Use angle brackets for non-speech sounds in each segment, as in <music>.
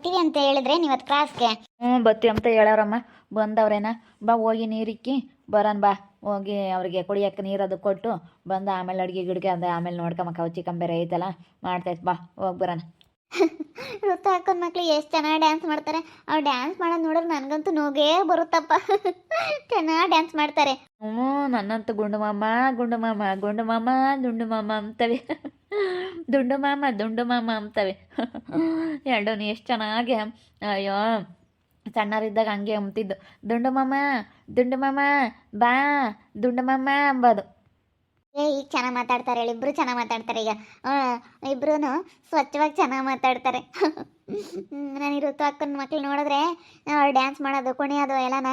ಬರ್ತೀವಿ ಅಂತ ಹೇಳಿದ್ರೆ ನೀವತ್ತು ಕ್ಲಾಸ್ಗೆ ಹ್ಞೂ ಬತ್ತಿ ಅಂತ ಹೇಳವ್ರಮ್ಮ ಬಂದವ್ರೇನ? ಬಾ, ಹೋಗಿ ನೀರಿಕ್ಕಿ, ಬರೋಣ ಬಾ. ಹೋಗಿ ಅವ್ರಿಗೆ ನೀರು ನೀರದು ಕೊಟ್ಟು ಬಂದು ಆಮೇಲೆ ಅಡುಗೆ ಗಿಡ್ಗೆ ಅದು ಆಮೇಲೆ ನೋಡ್ಕೊಂಬ ಕವಚಿ ಬೇರೆ ಐತಲ್ಲ ಮಾಡ್ತೈತೆ ಬಾ, ಹೋಗಿ ಬರೋಣ. <laughs> ವೃತ್ತ ಹಾಕೊಂಡು ಮಕ್ಳು ಎಷ್ಟು ಚೆನ್ನಾಗಿ ಡ್ಯಾನ್ಸ್ ಮಾಡ್ತಾರೆ. ಅವ್ರು ಡ್ಯಾನ್ಸ್ ಮಾಡೋದು ನೋಡಿದ್ರೆ ನನಗಂತೂ ನೋಗೇ ಬರುತ್ತಪ್ಪ. <laughs> ಚೆನ್ನಾಗಿ ಡ್ಯಾನ್ಸ್ ಮಾಡ್ತಾರೆ. ಹ್ಞೂ ನನ್ನಂತೂ ಗುಂಡು ಮಾಮ ಗುಂಡು ಮಾಮ ಗುಂಡು ಮಾಮ, ದುಂಡು ಮಾಮ ಅಂತವೆ. <laughs> ದುಂಡು ಮಾಮ ದುಂಡು ಮಾಮ ಅಂತವೆ. ಎರಡೂ ಎಷ್ಟು ಚೆನ್ನಾಗಿ, ಅಯ್ಯೋ ಸಣ್ಣರಿದ್ದಾಗ ಹಂಗೆ ಅಂತಿದ್ದು ದುಂಡು ಮಾಮ ದುಂಡು ಮಾಮ, ಬಾ, ದುಂಡು ಮಾಮ ಅಂಬೋದು. ಏ, ಈಗ ಚೆನ್ನಾಗಿ ಮಾತಾಡ್ತಾರೆ ಹೇಳಿ, ಇಬ್ರು ಚೆನ್ನಾಗಿ ಮಾತಾಡ್ತಾರೆ ಈಗ. ಇಬ್ರು ಸ್ವಚ್ಛವಾಗಿ ಚೆನ್ನಾಗಿ ಮಾತಾಡ್ತಾರೆ. ನಾನು ಋತು ಅಕ್ಕನ ಮಕ್ಳು ನೋಡಿದ್ರೆ ಅವ್ರು ಡ್ಯಾನ್ಸ್ ಮಾಡೋದು, ಕುಣಿಯೋದು ಎಲ್ಲನ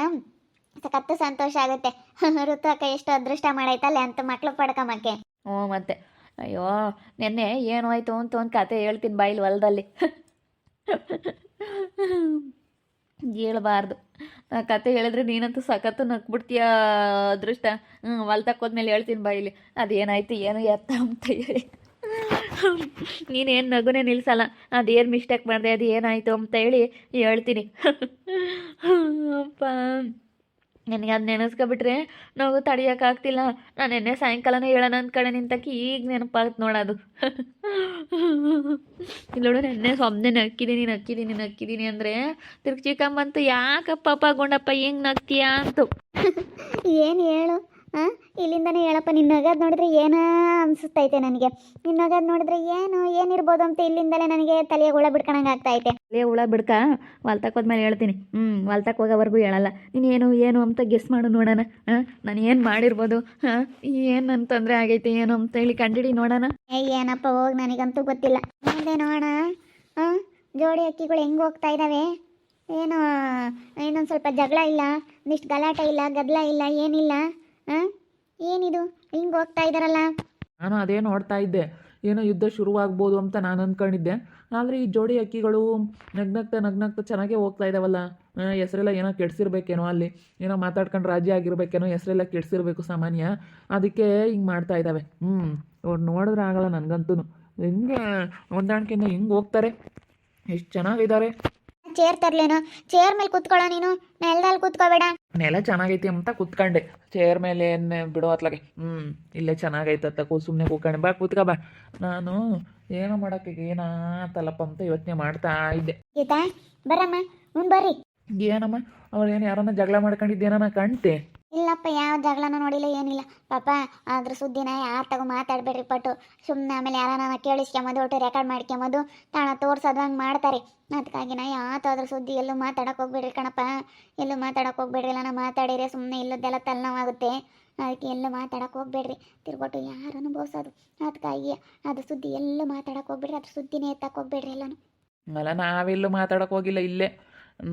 ಸಖತ್ತು ಸಂತೋಷ ಆಗುತ್ತೆ. ಋತು ಅಕ್ಕ ಎಷ್ಟು ಅದೃಷ್ಟ ಮಾಡೈತಲ್ಲ ಅಂತ ಮಕ್ಳು ಪಡ್ಕೊಂಬಕ್ಕೆ. ಹ್ಞೂ, ಮತ್ತೆ. ಅಯ್ಯೋ, ನೆನ್ನೆ ಏನು ಆಯಿತು ಅಂತ ಒಂದು ಕತೆ ಹೇಳ್ತೀನಿ ಬಾಯಿಲ್ ಹೊಲದಲ್ಲಿ. ಹೇಳ್ಬಾರ್ದು. ಆ ಕತೆ ಹೇಳಿದ್ರೆ ನೀನಂತೂ ಸಖತ್ತು ನಕ್ಬಿಡ್ತೀಯ ಅದೃಷ್ಟ. ಹ್ಞೂ ತಕ್ಕೋದ್ಮೇಲೆ ಹೇಳ್ತೀನಿ ಇಲ್ಲಿ. ಅದೇನಾಯ್ತು, ಏನು ಎತ್ತ ಅಂತ ಹೇಳಿ. ನೀನೇನು ನಗುನೇ ನಿಲ್ಸಲ್ಲ? ಅದೇನು ಮಿಸ್ಟೇಕ್ ಮಾಡಿದೆ ಅದು ಏನಾಯಿತು ಅಂತ ಹೇಳಿ ಹೇಳ್ತೀನಿ. <laughs> ಅಪ್ಪ. ನನಗೆ ಅದು ನೆನೆಸ್ಕೊಬಿಟ್ರೆ ನಾವು ತಡಿಯೋಕ್ಕಾಗ್ತಿಲ್ಲ ನಾನು ನಿನ್ನೆ ಸಾಯಂಕಾಲನೇ ಹೇಳೋಣ ಅಂದ್ಕಡೆ ನಿಂತಕ್ಕೆ ಈಗ ನೆನಪಾಗುತ್ತೆ ನೋಡೋದು ಇಲ್ಲೋಡು ನೆನ್ನೆ ಸೊಮ್ಮನೆ ನಕ್ಕಿದ್ದೀನಿ ನಕ್ಕಿದ್ದೀನಿ ನಕ್ಕಿದ್ದೀನಿ ಅಂದರೆ ತಿರ್ಗಿ ಚಿಕ್ಕಮ್ಮಂತೂ ಯಾಕಪ್ಪ ಗುಂಡಪ್ಪ ಹೆಂಗೆ ನಕ್ತೀಯಾ ಅಂತು. ಏನು ಹೇಳು? ಇಲ್ಲಿಂದನೇ ಹೇಳಪ್ಪ ನಿನ್ನ ನಗದ್ ನೋಡಿದ್ರೆ ಏನೋ ಅನ್ಸುತ್ತೈತೆ ನನಗೆ? ನಿನ್ನ ನಗದ್ ನೋಡಿದ್ರೆ ಏನು ಏನಿರ್ಬೋದು ಅಂತ ಇಲ್ಲಿಂದಲೇ ನನಗೆ ತಲೆಗೆ ಹುಳ ಬಿಡ್ಕೊಳಂಗೆ ಆಗ್ತೈತೆ. ತಲೆಯ ಹುಳ ಬಿಡ್ಕ? ಹೊಲ್ತಕ್ಕೆ ಹೋದ್ಮೇಲೆ ಹೇಳ್ತೀನಿ. ಹ್ಞೂ ಹೊಲ್ತಕ್ಕೆ ಹೋಗೋವರೆಗೂ ಹೇಳಲ್ಲ. ನೀನು ಏನು ಏನು ಅಂತ ಗೆಸ್ ಮಾಡು ನೋಡೋಣ. ಹಾಂ? ನಾನು ಏನು ಮಾಡಿರ್ಬೋದು? ಹಾಂ? ಏನು ನನ್ನ ತೊಂದರೆ ಆಗೈತೆ ಏನು ಅಂತ ಹೇಳಿ ಕಂಡಿಡಿ ನೋಡೋಣ. ಏ ಏನಪ್ಪ ಹೋಗಿ ನನಗಂತೂ ಗೊತ್ತಿಲ್ಲ. ಮುಂದೆ ನೋಡೋಣ. ಹಾಂ? ಜೋಡಿ ಅಕ್ಕಿಗಳು ಹೆಂಗೆ ಹೋಗ್ತಾ ಇದ್ದಾವೆ ಏನು ಇನ್ನೊಂದು ಸ್ವಲ್ಪ ಜಗಳ ಇಲ್ಲ ಒಂದಿಷ್ಟು ಗಲಾಟೆ ಇಲ್ಲ ಗದ್ದಲ ಇಲ್ಲ ಏನಿಲ್ಲ. ಹಾಂ? ಏನಿದು? ಹಿಂಗೆ ಹೋಗ್ತಾ ಇದ್ದಾರಲ್ಲ ನಾನು ಅದೇ ನೋಡ್ತಾ ಇದ್ದೆ. ಏನೋ ಯುದ್ಧ ಶುರುವಾಗ್ಬೋದು ಅಂತ ನಾನು ಅನ್ಕೊಂಡಿದ್ದೆ. ಆದರೆ ಈ ಜೋಡಿ ಅಕ್ಕಿಗಳು ನಗ್ನಗ್ತ ನಗ್ನಗ್ತಾ ಚೆನ್ನಾಗೇ ಹೋಗ್ತಾ ಇದ್ದಾವಲ್ಲ ಹೆಸರೆಲ್ಲ ಏನೋ ಕೆಡ್ಸಿರ್ಬೇಕೇನೋ ಅಲ್ಲಿ. ಏನೋ ಮಾತಾಡ್ಕೊಂಡು ರಾಜಿ ಆಗಿರ್ಬೇಕೇನೋ ಹೆಸರೆಲ್ಲ ಕೆಡ್ಸಿರ್ಬೇಕು ಸಾಮಾನ್ಯ. ಅದಕ್ಕೆ ಹಿಂಗೆ ಮಾಡ್ತಾ ಇದ್ದಾವೆ ಹ್ಞೂ ಅವ್ರು ನೋಡಿದ್ರೆ ಆಗಲ್ಲ ನನಗಂತೂ ಹೆಂಗೆ ಹೊಂದಾಣಿಕೆಯಿಂದ ಹೆಂಗೆ ಹೋಗ್ತಾರೆ? ಎಷ್ಟು ಚೆನ್ನಾಗಿದ್ದಾರೆ. ಚೇರ್ ತರ್ಲೇನೋ? ಚೇರ್ ಮೇಲೆ ಕೂತ್ಕೊಳ್ಳೋ ನೀನು? ನೆಲದಲ್ಲಿ ಕೂತ್ಕೋಬೇಡ. ನೆಲ ಚೆನ್ನಾಗೈತಿ ಅಂತ ಕೂತ್ಕೊಂಡೆ. ಚೇರ್ ಮೇಲೆ ಏನು ಬಿಡೋ ಅತ್ಲಾಗೆ. ಹ್ಞೂ ಇಲ್ಲೇ ಚೆನ್ನಾಗೈತತ್ತ ಕೂ ಸುಮ್ಮನೆ ಕೂತ್ಕೊಂಡೆ. ಬಾ ಕೂತ್ಕ ಬಾ. ನಾನು ಏನೋ ಮಾಡೋಕ್ಕೆ ಏನಾತಲ್ಲಪ್ಪ ಅಂತ ಯೋಚನೆ ಮಾಡ್ತಾ ಇದ್ದೆ. ಗೀತಾ ಬರಮ್ಮ ಹ್ಞೂ ಬರ್ರಿ. ಏನಮ್ಮ? ಅವ್ರು ಏನು ಯಾರನ್ನ ಜಗಳ ಮಾಡ್ಕೊಂಡಿದ್ದೇನ ಕಾಣ್ತೆ ಇಲ್ಲಪ್ಪ, ಯಾವ ಜಗಳನೂ ನೋಡಿಲ್ಲ, ಏನಿಲ್ಲ. ಪಾಪ, ಅದ್ರ ಸುದ್ದಿನ ಯಾರ ತಗೋ ಮಾತಾಡ್ಬೇಡ್ರಿ ಪಟ್ಟು ಸುಮ್ಮನೆ ಆಮೇಲೆ ಯಾರನ್ನ ಕೇಳಿಸ್ಕೊಂಬೋದು, ಒಟ್ಟು ರೆಕಾರ್ಡ್ ಮಾಡ್ಕೊಂಬೋದು, ತಾಣ ತೋರ್ಸೋದು ಹಂಗೆ ಮಾಡ್ತಾರೆ. ಅದಕ್ಕಾಗಿ ನಾ ಯಾವತ್ತಾದ್ರ ಸುದ್ದಿ ಎಲ್ಲೂ ಮಾತಾಡಕ್ಕೆ ಹೋಗ್ಬೇಡ್ರಿ ಕಣಪ್ಪ. ಎಲ್ಲೂ ಮಾತಾಡಕ್ಕೆ ಹೋಗ್ಬೇಡ್ರಿ ಇಲ್ಲ ನಾ ಮಾತಾಡಿದ್ರೆ ಸುಮ್ಮನೆ ಇಲ್ಲದೆಲ್ಲ ತಲೆನೋವಾಗುತ್ತೆ. ಅದಕ್ಕೆ ಎಲ್ಲೂ ಮಾತಾಡಕ್ಕೆ ಹೋಗ್ಬೇಡ್ರಿ. ತಿರ್ಗೊಟ್ಟು ಯಾರು ಅನುಭವಿಸೋದು ಅದಕ್ಕಾಗಿ ಅದ್ರ ಸುದ್ದಿ ಎಲ್ಲೂ ಮಾತಾಡಕ್ಕೆ ಹೋಗ್ಬೇಡ್ರಿ, ಅದ್ರ ಸುದ್ದಿನೇ ಎತ್ತಕ್ಕೆ ಹೋಗ್ಬೇಡ್ರಿ ಎಲ್ಲನೂ. ಅಲ್ಲ ನಾವೆಲ್ಲೂ ಮಾತಾಡಕ್ಕೆ ಹೋಗಿಲ್ಲ, ಇಲ್ಲೇ.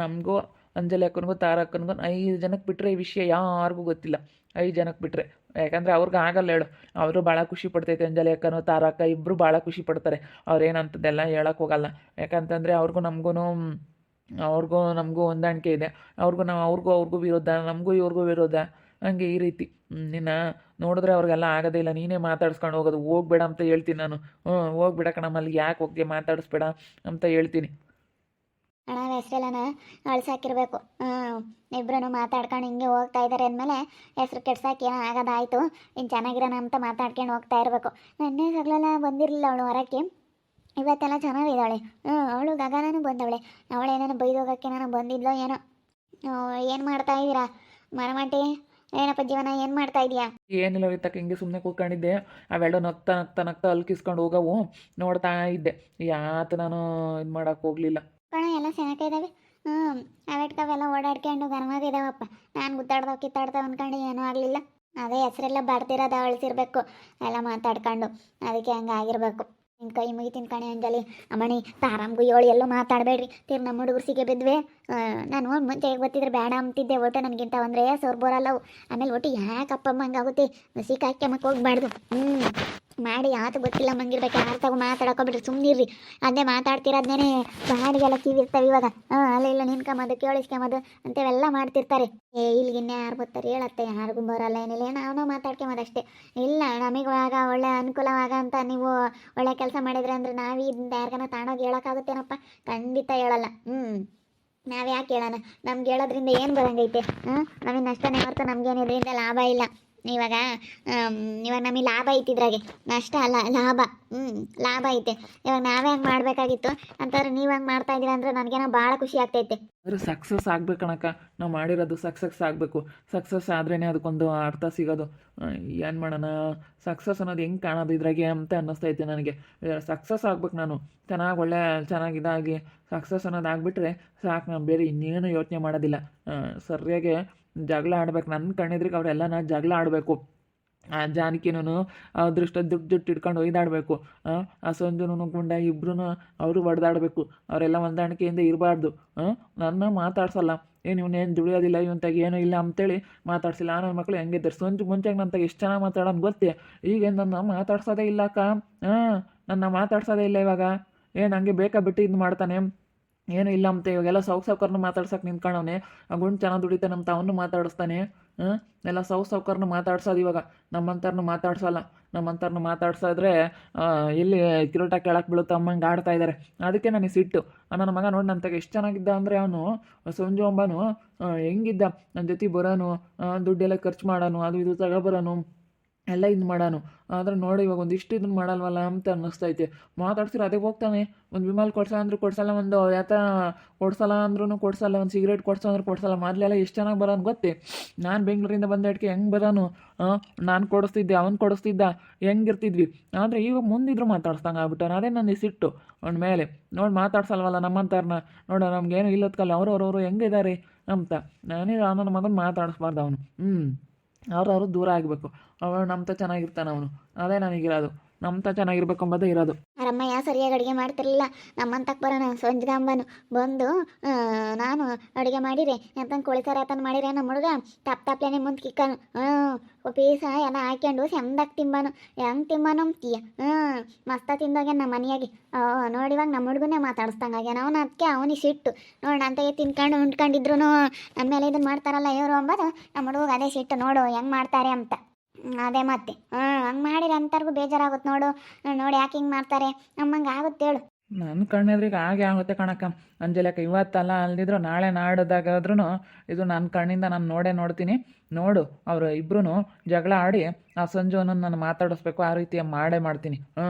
ನಮಗೂ ಅಂಜಲಿ ಅಕ್ಕನಿಗೂ ತಾರಕ್ಕನಿಗೂ ಐದು ಜನಕ್ಕೆ ಬಿಟ್ಟರೆ ಈ ವಿಷಯ ಯಾರಿಗೂ ಗೊತ್ತಿಲ್ಲ. ಐದು ಜನಕ್ಕೆ ಬಿಟ್ಟರೆ ಯಾಕಂದರೆ ಅವ್ರಿಗೆ ಆಗಲ್ಲ ಹೇಳು. ಅವರು ಭಾಳ ಖುಷಿ ಪಡ್ತೈತೆ ಅಂಜಲಿ ಅಕ್ಕನು ತಾರಕ್ಕ ಇಬ್ಬರು ಭಾಳ ಖುಷಿ ಪಡ್ತಾರೆ. ಅವ್ರೇನಂತದೆಲ್ಲ ಹೇಳಕ್ಕೆ ಹೋಗಲ್ಲ. ಯಾಕಂತಂದರೆ ಅವ್ರಿಗೂ ನಮಗೂ ಅವ್ರಿಗೂ ನಮಗೂ ಹೊಂದಾಣಿಕೆ ಇದೆ. ಅವ್ರಿಗೂ ನಾವು, ಅವ್ರಿಗೂ ಅವ್ರಿಗೂ ವಿರೋಧ, ನಮಗೂ ಇವ್ರಿಗೂ ವಿರೋಧ. ಹಂಗೆ ಈ ರೀತಿ. ನಿನ್ನ ನೋಡಿದ್ರೆ ಅವ್ರಿಗೆಲ್ಲ ಆಗೋದೇ ಇಲ್ಲ. ನೀನೇ ಮಾತಾಡ್ಸ್ಕೊಂಡು ಹೋಗೋದು. ಹೋಗ್ಬೇಡ ಅಂತ ಹೇಳ್ತೀನಿ ನಾನು. ಹ್ಞೂ ಹೋಗ್ಬೇಡ ಕಣಮ್ಮ, ಅಲ್ಲಿಗೆ ಯಾಕೆ ಹೋಗಿ ಮಾತಾಡಿಸ್ಬೇಡ ಅಂತ ಹೇಳ್ತೀನಿ. ಹಣ ಹೆಸ್ರೆಲ್ಲನ ಅಳ್ಸಾಕಿರ್ಬೇಕು ಇಬ್ಬರೂ ಮಾತಾಡ್ಕೊಂಡು ಹಿಂಗೆ ಹೋಗ್ತಾ ಇದ್ದಾರೆ ಅಂದಮೇಲೆ ಹೆಸ್ರು ಕೆಡ್ಸಾಕಿ ಏನೋ ಆಗೋದಾಯ್ತು ಇನ್ನು ಚೆನ್ನಾಗಿರೋಣ ಅಂತ ಮಾತಾಡ್ಕೊಂಡು ಹೋಗ್ತಾ ಇರಬೇಕು. ನೆನ್ನೆ ಸಗಲೆಲ್ಲ ಬಂದಿರಲಿಲ್ಲ ಅವಳು ಹೊರಕ್ಕೆ. ಇವತ್ತೆಲ್ಲ ಚೆನ್ನಾಗಿದ್ದಾಳೆ. ಹ್ಞೂ ಅವಳು ಗಗನೂ ಬಂದವಳೆ. ಅವಳೇನೇನೋ ಬೈದೋಗಕ್ಕೆ ನಾನು ಬಂದಿದ್ಲೋ ಏನೋ. ಏನು ಮಾಡ್ತಾ ಇದ್ದೀರಾ? ಮರಮಂಟಿ, ಏನಪ್ಪ ಜೀವನ, ಏನು ಮಾಡ್ತಾ ಇದೀಯಾ ಏನಿಲ್ಲ ಇತ್ತಕ್ಕೆ ಹಿಂಗೆ ಸುಮ್ಮನೆ ಕೂತ್ಕೊಂಡಿದ್ದೆ. ಅವೆರಡು ನಗ್ತಾ ನಗ್ತಾ ನಗ್ತಾ ಅಲ್ಕಿಸ್ಕೊಂಡು ಹೋಗವು ನೋಡ್ತಾ ಇದ್ದೆ. ಯಾತು ನಾನು ಇದು ಮಾಡಕ್ಕೆ ಹೋಗಲಿಲ್ಲ. ಕಣ, ಎಲ್ಲ ಸೆನಕ ಇದ್ದಾವೆ ಹ್ಞೂ ಅವೆಟ್ಕವೆಲ್ಲ ಓಡಾಡ್ಕೊಂಡು ಗನವಾಗಿದ್ದಾವಪ್ಪ ನಾನು ಗುದ್ದಾಡ್ದವ್ ಕಿತ್ತಾಡ್ದವ್ ಅನ್ಕೊಂಡು ಏನೂ ಆಗಲಿಲ್ಲ. ಅದೇ ಹೆಸರೆಲ್ಲ ಬರ್ತಿರೋದು ಅಳಿಸಿರ್ಬೇಕು ಎಲ್ಲ ಮಾತಾಡ್ಕೊಂಡು ಅದಕ್ಕೆ ಹಂಗೆ ಆಗಿರ್ಬೇಕು. ನಿನ್ನ ಕೈ ಮುಗಿತೀನಿ ಕಣೆ ಅಂಜಲಿ. ಅಮ್ಮಣಿ ತಾರಾಮ್ಗು ಏಳು ಎಲ್ಲೂ ಮಾತಾಡಬೇಡ್ರಿ. ತಿರ್ ನಮ್ಮ ಹುಡುಗರು ಸಿಗೆ ಬಿದ್ವೆ. ನಾನು ಮುಂಚೆ ಹೇಗೆ ಗೊತ್ತಿದ್ರೆ ಬೇಡ ಅಂತಿದ್ದೆ ಒಟ್ಟು ನನಗಿಂತ ಅಂದರೆ ಸೋರ್ ಬೋರಲ್ಲವು ಆಮೇಲೆ ಒಟ್ಟು ಯಾಕಪ್ಪ ಹಂಗಾಗುತ್ತೆ? ಸಿಕ್ಕಾಕ್ಯಮಕ್ಕೆ ಹೋಗ್ಬಾರ್ದು. ಹ್ಞೂ ಮಾಡಿ ಯಾತು ಗೊತ್ತಿಲ್ಲ ಮಂಗಿರ್ಬೇಕು ಯಾರು ತಗೋ ಮಾತಾಡಕೋಬಿಡ್ರಿ ಸುಮ್ಮನಿರ್ರಿ ಅದೇ ಮಾತಾಡ್ತಿರೋದ್ನೇ ಬಾಡಿಗೆಲ್ಲ ಕಿವಿ ಇರ್ತಾವೆ ಇವಾಗ. ಹಾಂ, ಅಲ್ಲ, ಇಲ್ಲ ನಿನ್ಕೊಂಬೋದು ಕೇಳಿಸ್ಕೊಂಬದು ಅಂತೇವೆಲ್ಲ ಮಾಡ್ತಿರ್ತಾರೆ. ಏ ಇಲ್ಲಿಗಿನ್ನ ಯಾರು ಬರ್ತಾರೆ ಹೇಳತ್ತೆ, ಯಾರಿಗೂ ಬರೋಲ್ಲ, ಏನಿಲ್ಲ. ನಾವು ಮಾತಾಡ್ಕೊಂಬದು ಅಷ್ಟೇ. ಇಲ್ಲ, ನಮಗಿವಾಗ ಒಳ್ಳೆ ಅನುಕೂಲವಾಗ ಅಂತ ನೀವು ಒಳ್ಳೆ ಕೆಲಸ ಮಾಡಿದ್ರೆ ಅಂದ್ರೆ ನಾವು ಇದನ್ನ ಯಾರಿಗಾನ ತಾಣೋಗಿ ಹೇಳೋಕ್ಕಾಗುತ್ತೇನಪ್ಪ? ಖಂಡಿತ ಹೇಳಲ್ಲ. ಹ್ಞೂ ನಾವು ಯಾಕೆ ಹೇಳೋಣ? ನಮ್ಗೆ ಹೇಳೋದ್ರಿಂದ ಏನು ಬರಂಗೈತೆ? ಹಾಂ ನಮಗೆ ನಷ್ಟನೇ ಹೊರತು ನಮಗೇನು ಇದರಿಂದ ಲಾಭ ಇಲ್ಲ. ಇವಾಗ ಇವಾಗ ನಮಗೆ ಲಾಭ ಐತಿದ್ರಾಗೆ ನಷ್ಟ ಅಲ್ಲ, ಲಾಭ. ಹ್ಞೂ ಲಾಭ ಐತೆ. ಇವಾಗ ನಾವೇ ಹಂಗೆ ಮಾಡಬೇಕಾಗಿತ್ತು. ಅಂತಂದ್ರೆ ನೀವು ಹಂಗೆ ಮಾಡ್ತಾ ಇದ್ದೀರಾ ಅಂದರೆ ನನಗೇನೋ ಭಾಳ ಖುಷಿ ಆಗ್ತೈತೆ. ಅದ್ರ ಸಕ್ಸಸ್ ಆಗ್ಬೇಕಣಕ್ಕ ನಾವು ಮಾಡಿರೋದು ಸಕ್ಸಸ್ ಆಗಬೇಕು. ಸಕ್ಸಸ್ ಆದ್ರೇ ಅದಕ್ಕೊಂದು ಅರ್ಥ ಸಿಗೋದು. ಏನು ಮಾಡೋಣ? ಸಕ್ಸಸ್ ಅನ್ನೋದು ಹೆಂಗೆ ಕಾಣೋದು ಇದ್ರಾಗೆ ಅಂತ ಅನ್ನಿಸ್ತೈತೆ ನನಗೆ. ಸಕ್ಸಸ್ ಆಗ್ಬೇಕು ನಾನು. ಚೆನ್ನಾಗಿ ಒಳ್ಳೆ, ಚೆನ್ನಾಗಿ ಇದಾಗಿ ಸಕ್ಸಸ್ ಅನ್ನೋದು ಆಗಿಬಿಟ್ರೆ ಸಾಕು, ನಾನು ಬೇರೆ ಇನ್ನೇನು ಯೋಚನೆ ಮಾಡೋದಿಲ್ಲ. ಸರಿಯಾಗಿ ಜಗಳ ಆಡ್ಬೇಕು. ನನ್ನ ಕಣ್ಣಿದ್ರಿಗೆ ಅವರೆಲ್ಲ ಜಗಳ ಆಡಬೇಕು. ಆ ಜಾನಕಿನೂ ಅದೃಷ್ಟ ದುಡ್ಡು ದುಡ್ಡು ಇಟ್ಕೊಂಡು ಒಯ್ದಾಡಬೇಕು. ಆ ಸಂಜುನೂ ಗುಂಡ ಇಬ್ರು ಅವರು ಹೊಡೆದಾಡಬೇಕು. ಅವರೆಲ್ಲ ಹೊಂದಾಣಿಕೆಯಿಂದ ಇರಬಾರ್ದು. ನನ್ನ ಮಾತಾಡ್ಸಲ್ಲ. ಏನು ಇವನೇನು ದುಡಿಯೋದಿಲ್ಲ ಇವಂತಾಗ ಏನೂ ಇಲ್ಲ ಅಂತೇಳಿ ಮಾತಾಡ್ಸಿಲ್ಲ. ಆ ನನ್ನ ಮಕ್ಕಳು ಹೆಂಗಿದ್ದಾರೆ ಸಂಜು ಮುಂಚೆಗೆ ನಂತಾಗ ಎಷ್ಟು ಚೆನ್ನಾಗಿ ಮಾತಾಡೋದು ಗೊತ್ತೇ? ಈಗ ನನ್ನ ಮಾತಾಡ್ಸೋದೇ ಇಲ್ಲ ಅಕ್ಕ ಹಾಂ ನನ್ನ ಮಾತಾಡ್ಸೋದೇ ಇಲ್ಲ ಇವಾಗ. ಏನು ಹಂಗೆ ಬೇಕಾ ಬಿಟ್ಟು ಇದು ಮಾಡ್ತಾನೆ? ಏನು ಇಲ್ಲ ಅಂತ, ಇವಾಗೆಲ್ಲ ಸೌಕ್ ಸೌಕರ್ನ ಮಾತಾಡ್ಸಕ್ಕೆ ನಿಂತ್ಕೊಂಡವನೆ ಆ ಗುಂಡು ಚೆನ್ನಾಗಿ ದುಡಿತಾನೆ ನಮ್ಮ ಅವನು ಮಾತಾಡಿಸ್ತಾನೆ ಎಲ್ಲ ಸೌಕ್ ಸೌಕರ್ನ ಮಾತಾಡ್ಸೋದು ಇವಾಗ. ನಮ್ಮಂಥವ್ರನ್ನ ಮಾತಾಡ್ಸೋಲ್ಲ. ನಮ್ಮಂಥವ್ರನ್ನ ಮಾತಾಡ್ಸಿದ್ರೆ ಇಲ್ಲಿ ಕಿರೋಟ ಕೆಳಕ್ಕೆ ಬೀಳುತ್ತೆ ಅಮ್ಮಂಗೆ ಆಡ್ತಾ ಇದ್ದಾರೆ ಅದಕ್ಕೆ ನನಗೆ ಸಿಟ್ಟು. ನನ್ನ ಮಗ ನೋಡಿ ತಗ ಎಷ್ಟು ಚೆನ್ನಾಗಿದ್ದ ಅಂದರೆ ಅವನು ಸಂಜು ಅಂಬನು ಹೆಂಗಿದ್ದ? ನನ್ನ ಜೊತೆ ಬರೋನು ದುಡ್ಡೆಲ್ಲ ಖರ್ಚು ಮಾಡೋನು, ಅದು ಇದು ತಗೊಬರೋನು. ಎಲ್ಲ ಇದು ಮಾಡೋನು. ಆದರೆ ನೋಡಿ ಇವಾಗ ಒಂದಿಷ್ಟು ಇದನ್ನ ಮಾಡಲ್ವಲ್ಲ ಅಂತ ಅನ್ನಿಸ್ತೈತೆ. ಮಾತಾಡ್ಸಿರ ಅದೇ ಹೋಗ್ತಾನೆ. ಒಂದು ವಿಮಾಲ್ ಕೊಡ್ಸಲ್ಲ ಅಂದ್ರೂ ಕೊಡ್ಸಲ್ಲ, ಒಂದು ಯಾತ ಕೊಡ್ಸಲ್ಲ ಅಂದ್ರೂ ಕೊಡ್ಸಲ್ಲ, ಒಂದು ಸಿಗರೇಟ್ ಕೊಡ್ಸೋ ಅಂದ್ರೆ ಕೊಡ್ಸಲ್ಲ. ಮೊದಲೆಲ್ಲ ಎಷ್ಟು ಚೆನ್ನಾಗಿ ಬರೋನು ಗೊತ್ತೇ? ನಾನು ಬೆಂಗಳೂರಿಂದ ಬಂದ ಇಟ್ಕೆ ಹೆಂಗೆ ಬರೋನು? ನಾನು ಕೊಡಿಸ್ತಿದ್ದೆ, ಅವ್ನು ಕೊಡಿಸ್ತಿದ್ದ, ಹೆಂಗಿರ್ತಿದ್ವಿ? ಆದರೆ ಈಗ ಮುಂದಿದ್ರು ಮಾತಾಡ್ಸ್ದಂಗೆ ಆಗ್ಬಿಟ್ಟಾನ. ಅದೇ ನನ್ನ ಸಿಟ್ಟು. ಅವ್ನ ಮೇಲೆ. ನೋಡಿ ಮಾತಾಡ್ಸಲ್ವಲ್ಲ ನಮ್ಮಂತಾರನ್ನ ನೋಡ ನಮ್ಗೇನು ಇಲ್ಲತ್ಕಲ್ಲ ಅವರು ಅವ್ರವರು ಹೆಂಗಿದ್ದಾರೆ ಅಂತ. ನಾನೇ ನನ್ನ ಮಗನ ಮಾತಾಡಿಸ್ಬಾರ್ದು ಅವನು. ಹ್ಞೂ ಅವ್ರವ್ರು ದೂರ ಆಗಬೇಕು. ಅವನು ನಮ್ತ ಚೆನ್ನಾಗಿರ್ತಾನೆ ಅವನು. ಅದೇ ನನಗಿರೋದು. ನಮ್ತ ಚೆನ್ನಾಗಿರ್ಬೇಕು ಅಂಬೋದೇ ಇರೋದು. ಅರಮ್ಮಯ್ಯ ಸರಿಯಾಗಿ ಅಡುಗೆ ಮಾಡ್ತಿರ್ಲಿಲ್ಲ? ನಮ್ಮಂತಕ್ಕೆ ಬರೋಣ ಸಂಜ್ಗಂಬನು ಬಂದು ನಾನು ಅಡುಗೆ ಮಾಡಿರಿ. ಎಂತಂದು ಕೋಳಿ ಸಾರು ಆತನ ಮಾಡಿರಿ ನಮ್ಮ ಹುಡುಗ ತಪ್ಪ ತಪ್ಪಲೇನೆ ಮುಂದೆ ಕಿಕ್ಕನು. ಹ್ಞೂ ಪೀಸ ಎಲ್ಲ ಹಾಕ್ಯಂಡು ಸೆಮ್ದಾಗ ತಿಂಬನು. ಹೆಂಗ್ ತಿಂಬನು ಅಂತೀಯ ಹ್ಞೂ ಮಸ್ತ ತಿಂದೋಗ್ಯಾನ ನಮ್ಮ ಮನೆಯಾಗಿ. ನೋಡಿ ಇವಾಗ ನಮ್ಮ ಹುಡುಗನೇ ಮಾತಾಡಿಸ್ದಂಗೆ ಆಗ್ಯಾನ. ಅವನು ಅದಕ್ಕೆ ಅವನಿಗೆ ಸಿಟ್ಟು. ನೋಡಿ ಅಂತ ತಿನ್ಕೊಂಡು ಉಂಡ್ಕೊಂಡಿದ್ರು ನಮ್ಮ ಮೇಲೆ ಇದನ್ನು ಮಾಡ್ತಾರಲ್ಲ ಇವರು ಅಂಬೋದು ನಮ್ಮ ಹುಡುಗ ಅದೇ ಸಿಟ್ಟು. ನೋಡು, ಹೆಂಗೆ ಮಾಡ್ತಾರೆ ಅಂತ. ಅದೇ ಮತ್ತೆ. ಹಾಂ ಹಂಗೆ ಅಂತಾರ್ಗೂ ಅಂತರ್ಗೂ ಬೇಜಾರಾಗುತ್ತೆ ನೋಡು. ನೋಡಿ ಯಾಕೆ ಹಿಂಗೆ ಮಾಡ್ತಾರೆ. ನಮ್ಮಂಗೆ ಆಗುತ್ತೆ ಹೇಳು. ನನ್ನ ಕಣ್ಣೆದ್ರಿಗೆ ಹಾಗೆ ಆಗುತ್ತೆ ಕಣಕ್ಕ. ಅಂಜಲಕ್ಕ ಇವತ್ತಲ್ಲ ಅಲ್ದಿದ್ರು ನಾಳೆ ನಾಡ್ದಾಗಾದ್ರೂ ಇದು ನನ್ನ ಕಣ್ಣಿಂದ ನಾನು ನೋಡೇ ನೋಡ್ತೀನಿ. ನೋಡು, ಅವರು ಇಬ್ರು ಜಗಳ ಆಡಿ ಆ ಸಂಜುವನ್ನು ನಾನು ಮಾತಾಡಿಸ್ಬೇಕು, ಆ ರೀತಿಯ ಮಾಡೇ ಮಾಡ್ತೀನಿ. ಹ್ಞೂ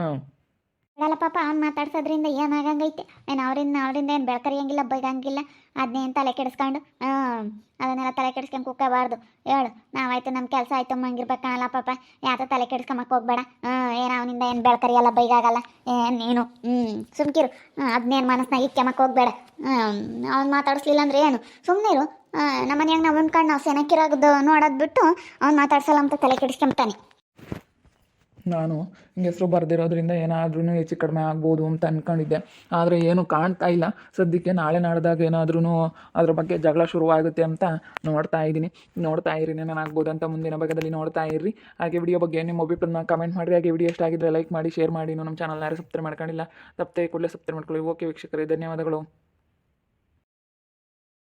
ಬಿಡಲ್ಲ ಪಾಪ, ಅವ್ನು ಮಾತಾಡ್ಸೋದ್ರಿಂದ ಏನಾಗಂಗೈತೆ ಏನು ಅವರಿಂದ ಅವರಿಂದ ಏನು ಬೆಳ್ಕರಿಯಂಗಿಲ್ಲ, ಬೈಗಂಗಿಲ್ಲ? ಅದನ್ನೇನು ತಲೆ ಕೆಡಿಸ್ಕೊಂಡು? ಹಾಂ ಅದನ್ನೆಲ್ಲ ತಲೆ ಕೆಡಿಸ್ಕೊಂಡು ಕುಕ್ಕಬಾರ್ದು. ಹೇಳು, ನಾವಾಯ್ತು ನಮ್ಮ ಕೆಲಸ ಆಯ್ತು ಮಂಗಿರ್ಬೇಕು ಕಾಣಲ್ಲ ಪಾಪ. ಯಾತ ತಲೆ ಕೆಡಿಸ್ಕೊಂಬಕ್ಕೆ ಹೋಗ್ಬೇಡ. ಹಾಂ ಏನು ಅವನಿಂದ ಏನು ಬೆಳ್ಕರಿಯಲ್ಲ ಬೈಗಾಗಲ್ಲ. ಏನು ನೀನು? ಹ್ಞೂ ಸುಮ್ಕಿರು. ಅದನ್ನೇನು ಮನಸ್ನಾಗ ಇಕ್ಕೆಮಕ್ಕೆ ಹೋಗ್ಬೇಡ. ಅವ್ನು ಮಾತಾಡಿಸ್ಲಿಲ್ಲ ಅಂದ್ರೆ ಏನು? ಸುಮ್ಮನಿರು ನಮ್ಮ ಮನೆಯಾಗ ನಾವು ಉಂಡ್ಕೊಂಡು ನಾವು ಸೆನಕ್ಕಿರೋದು ನೋಡೋದು ಬಿಟ್ಟು ಅವ್ನು ಮಾತಾಡ್ಸಲ್ಲ ಅಂತ ತಲೆ ಕೆಡಿಸ್ಕೊಂತಾನೆ ನಾನು ಹೆಸರು ಬರೆದಿರೋದ್ರಿಂದ ಏನಾದ್ರೂ ಹೆಚ್ಚು ಕಡಿಮೆ ಆಗ್ಬೋದು ಅಂತ ಅಂದ್ಕೊಂಡಿದ್ದೆ ಆದರೆ ಏನು ಕಾಣ್ತಾ ಇಲ್ಲ. ಸದ್ಯಕ್ಕೆ ನಾಳೆ ನಾಡ್ದಾಗ ಏನಾದ್ರೂ ಅದ್ರ ಬಗ್ಗೆ ಜಗಳ ಶುರುವಾಗುತ್ತೆ ಅಂತ ನೋಡ್ತಾ ಇದ್ದೀನಿ. ನೋಡ್ತಾ ಇರಿ ಏನಾಗ್ಬೋದು ಅಂತ ಮುಂದಿನ ಭಾಗದಲ್ಲಿ ನೋಡ್ತಾ ಇರ್ರಿ. ಹಾಗೆ ವಿಡಿಯೋ ಬಗ್ಗೆ ನಿಮ್ಮ ಅಭಿಪ್ರಾಯನ ಕಮೆಂಟ್ ಮಾಡಿರಿ. ಹಾಗೆ ವಿಡಿಯೋ ಇಷ್ಟ ಆಗಿದ್ರೆ ಲೈಕ್ ಮಾಡಿ ಶೇರ್ ಮಾಡಿ. ನಮ್ಮ ಚಾನಲ್ ಯಾರು ಸಬ್ಸ್ಕ್ರೈಬ್ ಮಾಡ್ಕೊಂಡಿಲ್ಲ, ತಪ್ಪದೆ ಕೂಡಲೇ ಸಬ್ಸ್ಕ್ರೈಬ್ ಮಾಡ್ಕೊಳ್ಳಿ. ಓಕೆ ವೀಕ್ಷಕರೇ, ಧನ್ಯವಾದಗಳು.